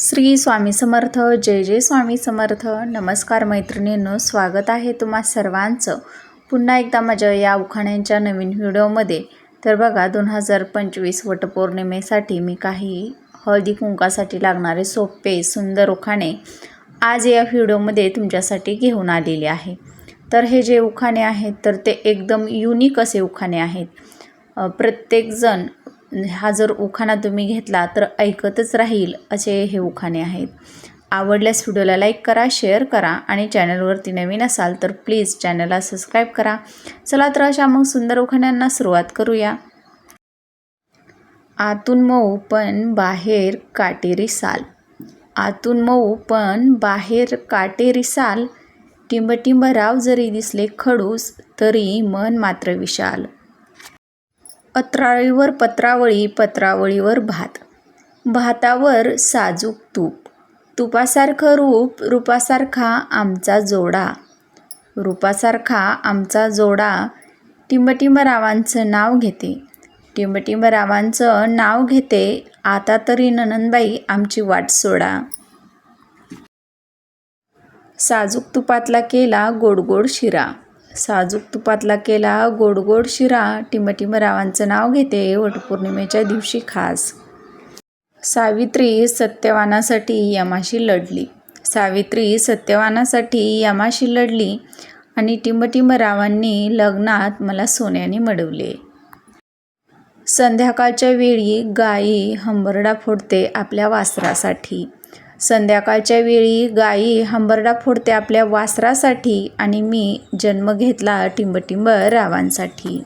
श्री स्वामी समर्थ जय जय स्वामी समर्थ. नमस्कार मैत्रिणींनो स्वागत आहे तुम्हा सर्वांचं. पुन्हा एकदा माझ्या या उखाण्यांच्या नवीन व्हिडिओमध्ये. तर बघा दोन हजार पंचवीस वटपौर्णिमेसाठी मी काही हळदी कुंकासाठी लागणारे सोपे सुंदर उखाणे आज या व्हिडिओमध्ये तुमच्यासाठी घेऊन आलेले आहे. तर हे जे उखाणे आहेत तर ते एकदम युनिक असे उखाणे आहेत. प्रत्येकजण हा जर उखाणा तुम्ही घेतला तर ऐकतच राहील असे हे उखाणे आहेत. आवडल्यास व्हिडिओला लाईक करा शेअर करा आणि चॅनलवरती नवीन असाल तर प्लीज चॅनलला सबस्क्राईब करा. चला तर अशा मग सुंदर उखाण्यांना सुरुवात करूया. आतून मऊ पण बाहेर काटेरी साल. आतून मऊ पण बाहेर काटेरी साल. टिंबटिंब राव जरी दिसले खडूस तरी मन मात्र विशाल. अत्राळीवर पत्रावळी पत्रावळीवर भात. भातावर साजूक तूप. तुपासारखं रूप रूपासारखा आमचा जोडा. रूपासारखा आमचा जोडा टिंबटिंबरावांचं नाव घेते. टिंबटिंबरावांचं नाव घेते आता तरी ननंदबाई आमची वाट सोडा. साजूक तुपातला केला गोडगोड शिरा. साजूक तुपातला केला गोड गोड शिरा. टिंबटिंबरावांचं नाव घेते वटपौर्णिमेच्या दिवशी खास. सावित्री सत्यवानासाठी यमाशी लढली. सावित्री सत्यवानासाठी यमाशी लढली आणि टिंबटिंबरावांनी लग्नात मला सोन्याने मडवले. संध्याकाळच्या वेळी गायी हंबरडा फोडते आपल्या वासरासाठी. संध्याकाळच्या वेळी गायी हंबरडा फोडते आपल्या वासरासाठी आणि मी जन्म घेतला टिंबटिंब रावांसाठी.